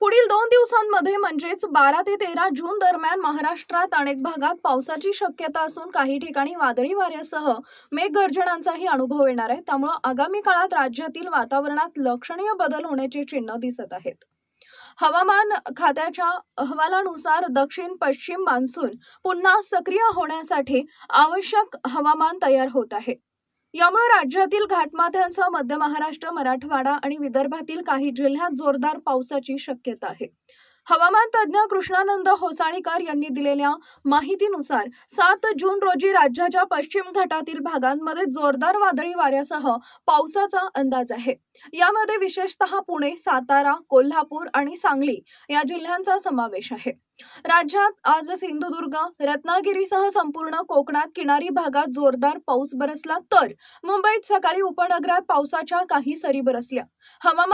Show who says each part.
Speaker 1: पुढील दोन दिवसांमध्ये म्हणजेच बारा ते तेरा जून दरम्यान महाराष्ट्रात अनेक भागात पावसाची शक्यता असून काही ठिकाणी वादळी वाऱ्यासह मेघगर्जनांचाही अनुभव येणार आहे. त्यामुळे आगामी काळात राज्यातील वातावरणात लक्षणीय बदल होण्याची चिन्ह दिसत आहेत. हवामान खात्याच्या अहवालानुसार दक्षिण पश्चिम मान्सून पुन्हा सक्रिय होण्यासाठी आवश्यक हवामान तयार होत आहे. यामुळे राज्यातील घाटमाथ्यांसह मध्य महाराष्ट्र मराठवाडा आणि विदर्भातील काही जिल्ह्यात जोरदार पावसाची शक्यता आहे. हवामान तज्ज्ञ कृष्णानंद होसाळीकर यांनी दिलेल्या माहितीनुसार सात जून रोजी राज्याच्या पश्चिम घाटातील भागांमध्ये जोरदार वादळी वाऱ्यासह पावसाचा अंदाज आहे. यामध्ये विशेषतः पुणे सातारा कोल्हापूर आणि सांगली या जिल्ह्यांचा समावेश आहे. राज्यात आज सिंधुदुर्ग रत्नागिरीसह संपूर्ण कोकणात किनारी भागात जोरदार पाऊस बरसला तर मुंबईत सकाळी उपनगरात पावसाच्या काही सरी बरसल्या. हवामान